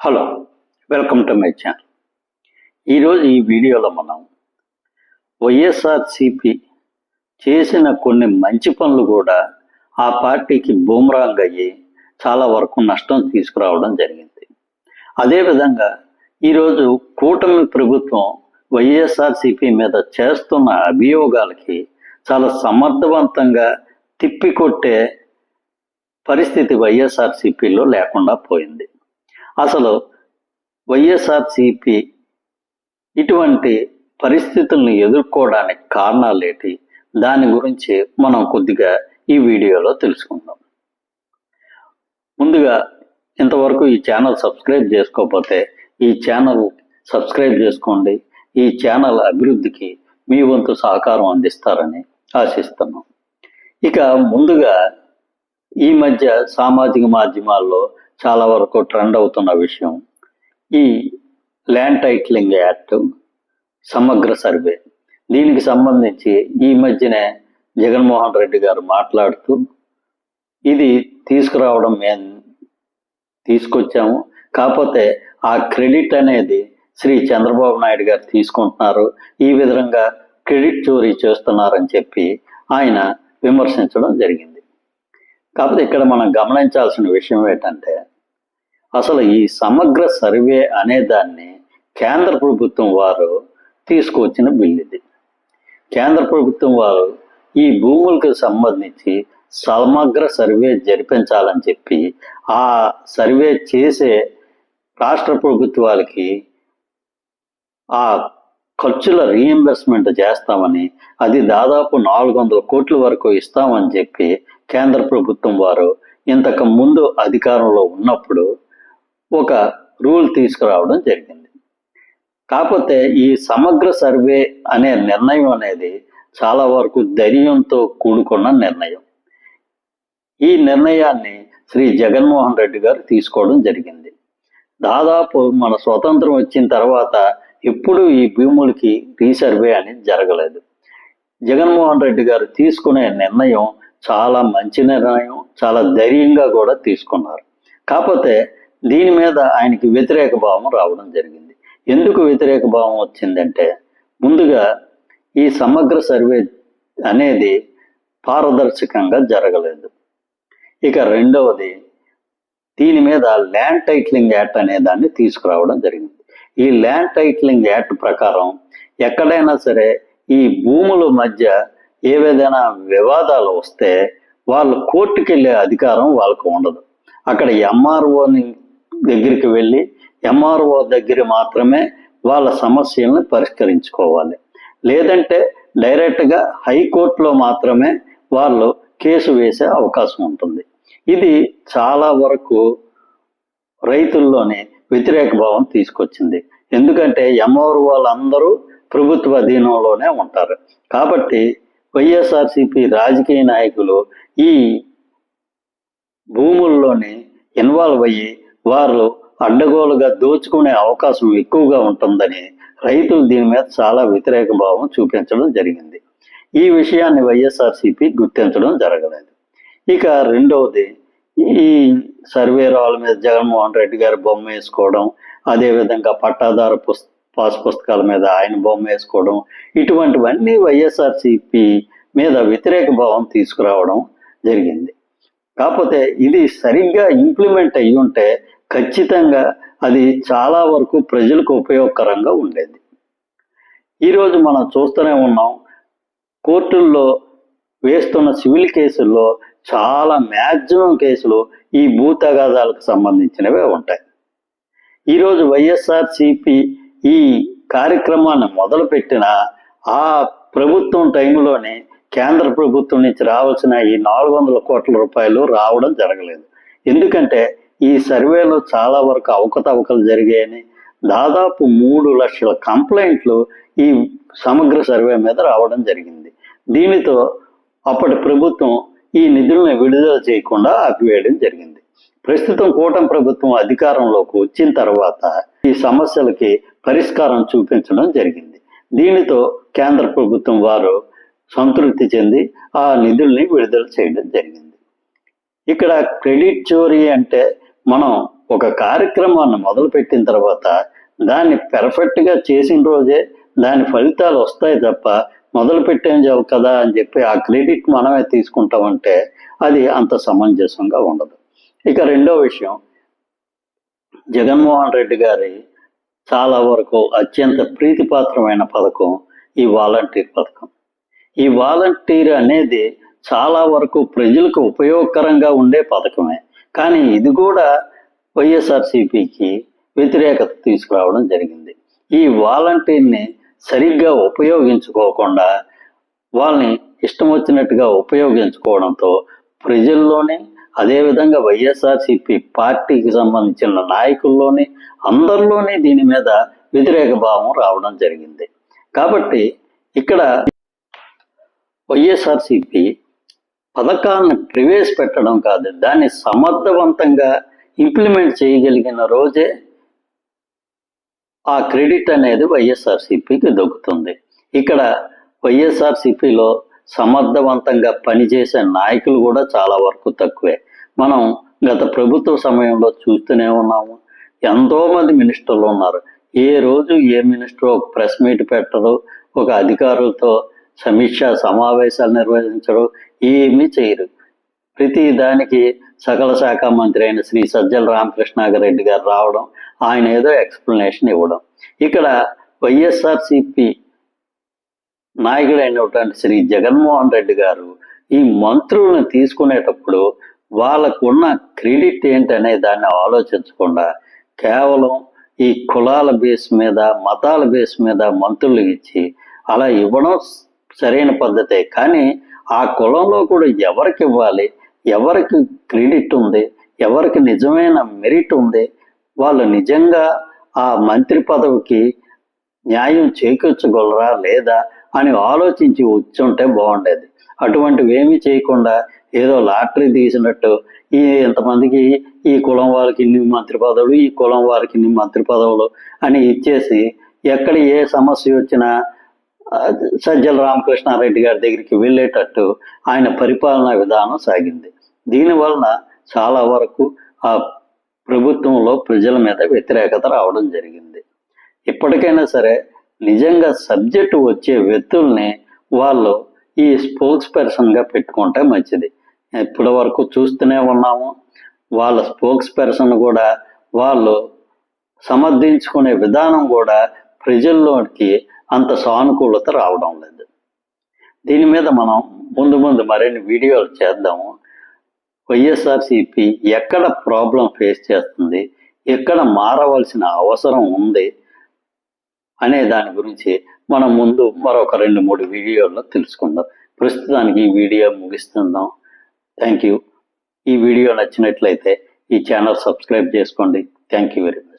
Hello welcome to my channel. ఈరోజు ఈ వీడియోలో మనం వైఎస్ఆర్సిపి చేసిన కొన్ని మంచి పనులు కూడా ఆ పార్టీకి బూమరాంగ్ అయ్యి చాలా వరకు నష్టం తీసుకురావడం జరిగింది. అదేవిధంగా ఈరోజు కూటమి ప్రభుత్వం వైఎస్ఆర్సిపి మీద చేస్తున్న అభియోగాలకి చాలా సమర్థవంతంగా తిప్పికొట్టే పరిస్థితి వైఎస్ఆర్సిపిలో లేకుండా పోయింది. అసలు వైఎస్ఆర్సిపి ఇటువంటి పరిస్థితులను ఎదుర్కోవడానికి కారణాలేటి దాని గురించి మనం కొద్దిగా ఈ వీడియోలో తెలుసుకుందాం. ముందుగా ఇంతవరకు ఈ ఛానల్ సబ్స్క్రైబ్ చేసుకోకపోతే ఈ ఛానల్ సబ్స్క్రైబ్ చేసుకోండి. ఈ ఛానల్ అభివృద్ధికి మీ వంతు సహకారం అందిస్తారని ఆశిస్తున్నాం. ఇక ముందుగా ఈ మధ్య సామాజిక మాధ్యమాల్లో చాలా వరకు ట్రెండ్ అవుతున్న విషయం. ఈ ల్యాండ్ టైటిలింగ్ యాక్ట్ సమగ్ర సర్వే. దీనికి సంబంధించి ఈ మధ్యనే జగన్మోహన్ రెడ్డి గారు మాట్లాడుతూ ఇది తీసుకురావడం మేము తీసుకొచ్చాము. కాకపోతే ఆ క్రెడిట్ అనేది శ్రీ చంద్రబాబు నాయుడు గారు తీసుకుంటున్నారు. ఈ విధంగా క్రెడిట్ చోరీ చేస్తున్నారని చెప్పి ఆయన విమర్శించడం జరిగింది. కాకపోతే ఇక్కడ మనం గమనించాల్సిన విషయం ఏంటంటే అసలు ఈ సమగ్ర సర్వే అనే దాన్ని కేంద్ర ప్రభుత్వం వారు తీసుకువచ్చిన బిల్ ఇది. కేంద్ర ప్రభుత్వం వారు ఈ భూములకు సంబంధించి సమగ్ర సర్వే జరిపించాలని చెప్పి ఆ సర్వే చేసే రాష్ట్ర ప్రభుత్వాలకి ఆ ఖర్చుల రీఎంబర్స్మెంట్ చేస్తామని అది దాదాపు నాలుగు వందల కోట్ల వరకు ఇస్తామని చెప్పి కేంద్ర ప్రభుత్వం వారు ఇంతకు ముందు అధికారంలో ఉన్నప్పుడు ఒక రూల్ తీసుకురావడం జరిగింది. కాకపోతే ఈ సమగ్ర సర్వే అనే నిర్ణయం అనేది చాలా వరకు ధైర్యంతో కూడుకున్న నిర్ణయం. ఈ నిర్ణయాన్ని శ్రీ జగన్మోహన్ రెడ్డి గారు తీసుకోవడం జరిగింది. దాదాపు మన స్వతంత్రం వచ్చిన తర్వాత ఎప్పుడు ఈ భూములకి రీసర్వే అనేది జరగలేదు. జగన్మోహన్ రెడ్డి గారు తీసుకునే నిర్ణయం చాలా మంచి నిర్ణయం చాలా ధైర్యంగా కూడా తీసుకున్నారు. కాకపోతే దీని మీద ఆయనకి వ్యతిరేక భావం రావడం జరిగింది. ఎందుకు వ్యతిరేక భావం వచ్చిందంటే ముందుగా ఈ సమగ్ర సర్వే అనేది పారదర్శకంగా జరగలేదు. ఇక రెండవది దీని మీద ల్యాండ్ టైటిలింగ్ యాక్ట్ అనే దాన్ని తీసుకురావడం జరిగింది. ఈ ల్యాండ్ టైటిలింగ్ యాక్ట్ ప్రకారం ఎక్కడైనా సరే ఈ భూముల మధ్య ఏవేదైనా వివాదాలు వస్తే వాళ్ళు కోర్టుకు వెళ్ళే అధికారం వాళ్ళకు ఉండదు. అక్కడ ఎంఆర్ఓని దగ్గరికి వెళ్ళి ఎంఆర్ఓ దగ్గర మాత్రమే వాళ్ళ సమస్యలను పరిష్కరించుకోవాలి. లేదంటే డైరెక్ట్గా హైకోర్టులో మాత్రమే వాళ్ళు కేసు వేసే అవకాశం ఉంటుంది. ఇది చాలా వరకు రైతుల్లోనే వ్యతిరేక భావం తీసుకొచ్చింది. ఎందుకంటే ఎంఆర్ వాళ్ళందరూ ప్రభుత్వ అధీనంలోనే ఉంటారు. కాబట్టి వైఎస్ఆర్సిపి రాజకీయ నాయకులు ఈ భూముల్లోని ఇన్వాల్వ్ అయ్యి వారు అడ్డగోలుగా దోచుకునే అవకాశం ఎక్కువగా ఉంటుందని రైతులు దీని మీద చాలా వ్యతిరేక భావం చూపించడం జరిగింది. ఈ విషయాన్ని వైఎస్ఆర్సిపి గుర్తించడం జరగలేదు. ఇక రెండవది ఈ సర్వే రాళ్ళ మీద జగన్మోహన్ రెడ్డి గారి బొమ్మ వేసుకోవడం అదేవిధంగా పట్టాదారు పుస్త పాస్ పుస్తకాల మీద ఆయన బొమ్మ వేసుకోవడం ఇటువంటివన్నీ వైఎస్ఆర్సిపి మీద వ్యతిరేక భావం తీసుకురావడం జరిగింది. కాకపోతే ఇది సరిగ్గా ఇంప్లిమెంట్ అయ్యి ఉంటే ఖచ్చితంగా అది చాలా వరకు ప్రజలకు ఉపయోగకరంగా ఉండేది. ఈరోజు మనం చూస్తూనే ఉన్నాం కోర్టుల్లో వేస్తున్న సివిల్ కేసుల్లో చాలా మ్యాక్సిమం కేసులు ఈ భూ తగాదాలకు సంబంధించినవే ఉంటాయి. ఈరోజు వైఎస్ఆర్సిపి ఈ కార్యక్రమాన్ని మొదలుపెట్టిన ఆ ప్రభుత్వం టైంలోనే కేంద్ర ప్రభుత్వం నుంచి రావాల్సిన ఈ నాలుగు వందల కోట్ల రూపాయలు రావడం జరగలేదు. ఎందుకంటే ఈ సర్వేలో చాలా వరకు అవకతవకలు జరిగాయని దాదాపు మూడు లక్షల కంప్లైంట్లు ఈ సమగ్ర సర్వే మీద రావడం జరిగింది. దీనితో అప్పటి ప్రభుత్వం ఈ నిధులను విడుదల చేయకుండా ఆపివేయడం జరిగింది. ప్రస్తుతం కూటమి ప్రభుత్వం అధికారంలోకి వచ్చిన తర్వాత ఈ సమస్యలకి పరిష్కారం చూపించడం జరిగింది. దీనితో కేంద్ర ప్రభుత్వం వారు సంతృప్తి చెంది ఆ నిధుల్ని విడుదల చేయడం జరిగింది. ఇక్కడ క్రెడిట్ చోరీ అంటే మనం ఒక కార్యక్రమాన్ని మొదలుపెట్టిన తర్వాత దాన్ని పెర్ఫెక్ట్గా చేసిన రోజే దాని ఫలితాలు వస్తాయి తప్ప మొదలు పెట్టేం కదా అని చెప్పి ఆ క్రెడిట్ మనమే తీసుకుంటామంటే అది అంత సమంజసంగా ఉండదు. ఇక రెండో విషయం జగన్మోహన్ రెడ్డి గారి చాలా వరకు అత్యంత ప్రీతిపాత్రమైన పథకం ఈ వాలంటీర్ పథకం. ఈ వాలంటీర్ అనేది చాలా వరకు ప్రజలకు ఉపయోగకరంగా ఉండే పథకమే. కానీ ఇది కూడా వైఎస్ఆర్సీపీకి వ్యతిరేకత తీసుకురావడం జరిగింది. ఈ వాలంటీర్ని సరిగ్గా ఉపయోగించుకోకుండా వాళ్ళని ఇష్టం వచ్చినట్టుగా ఉపయోగించుకోవడంతో ప్రజల్లోనే అదేవిధంగా వైఎస్ఆర్సీపీ పార్టీకి సంబంధించిన నాయకుల్లోని అందరిలోనే దీని మీద వ్యతిరేక భావం రావడం జరిగింది. కాబట్టి ఇక్కడ వైఎస్ఆర్సీపీ పథకాలను ప్రవేశపెట్టడం కాదు దాన్ని సమర్థవంతంగా ఇంప్లిమెంట్ చేయగలిగిన రోజే ఆ క్రెడిట్ అనేది వైఎస్ఆర్సిపికి దొక్కుతుంది. ఇక్కడ వైఎస్ఆర్సిపిలో సమర్థవంతంగా పనిచేసే నాయకులు కూడా చాలా వరకు తక్కువే. మనం గత ప్రభుత్వ సమయంలో చూస్తూనే ఉన్నాము ఎంతో మంది మినిస్టర్లు ఉన్నారు. ఏ రోజు ఏ మినిస్టర్ ఒక ప్రెస్ మీట్ పెట్టరు ఒక అధికారులతో సమీక్ష సమావేశాలు నిర్వహించరు ఏమీ చేయరు. ప్రతి దానికి సకల శాఖ మంత్రి అయిన శ్రీ సజ్జల రామకృష్ణారెడ్డి గారు రావడం ఆయన ఏదో ఎక్స్ప్లెనేషన్ ఇవ్వడం. ఇక్కడ వైఎస్ఆర్సిపి నాయకుడైనటువంటి శ్రీ జగన్మోహన్ రెడ్డి గారు ఈ మంత్రులను తీసుకునేటప్పుడు వాళ్ళకున్న క్రెడిట్ ఏంటనే దాన్ని ఆలోచించకుండా కేవలం ఈ కులాల బేస్ మీద మతాల బేస్ మీద మంత్రులు ఇచ్చి అలా ఇవ్వడం సరైన పద్ధతే. కానీ ఆ కులంలో కూడా ఎవరికి ఇవ్వాలి? ఎవరికి క్రెడిట్ ఉంది? ఎవరికి నిజమైన మెరిట్ ఉంది? వాళ్ళు నిజంగా ఆ మంత్రి పదవికి న్యాయం చేకూర్చగలరా లేదా అని ఆలోచించి వచ్చుంటే బాగుండేది. అటువంటివి ఏమీ చేయకుండా ఏదో లాటరీ తీసినట్టు ఈ ఎంతమందికి ఈ కులం వారికి ఇన్ని మంత్రి పదవులు ఈ కులం వారికి ఇన్ని మంత్రి పదవులు అని ఇచ్చేసి ఎక్కడ ఏ సమస్య వచ్చినా సజ్జల రామకృష్ణారెడ్డి గారి దగ్గరికి వెళ్ళేటట్టు ఆయన పరిపాలనా విధానం సాగింది. దీనివలన చాలా వరకు ఆ ప్రభుత్వంలో ప్రజల మీద వ్యతిరేకత రావడం జరిగింది. ఇప్పటికైనా సరే నిజంగా సబ్జెక్టు వచ్చే వ్యక్తుల్ని వాళ్ళు ఈ స్పోక్స్ పర్సన్గా పెట్టుకుంటే మంచిది. ఇప్పటి వరకు చూస్తూనే ఉన్నాము. వాళ్ళ స్పోక్స్ పర్సన్ కూడా వాళ్ళు సమర్థించుకునే విధానం కూడా ప్రజల్లోకి అంత సానుకూలత రావడం లేదు. దీని మీద మనం ముందు ముందు మరిన్ని వీడియోలు చేద్దాము. వైఎస్ఆర్సిపి ఎక్కడ ప్రాబ్లం ఫేస్ చేస్తుంది? ఎక్కడ మారవలసిన అవసరం ఉంది? అనే దాని గురించి మనం ముందు మరొక రెండు మూడు వీడియోల్లో తెలుసుకుందాం. ప్రస్తుతానికి ఈ వీడియో ముగిస్తుందాం. థ్యాంక్ యూ ఈ వీడియో నచ్చినట్లయితే ఈ ఛానల్ సబ్స్క్రైబ్ చేసుకోండి. Thank you very much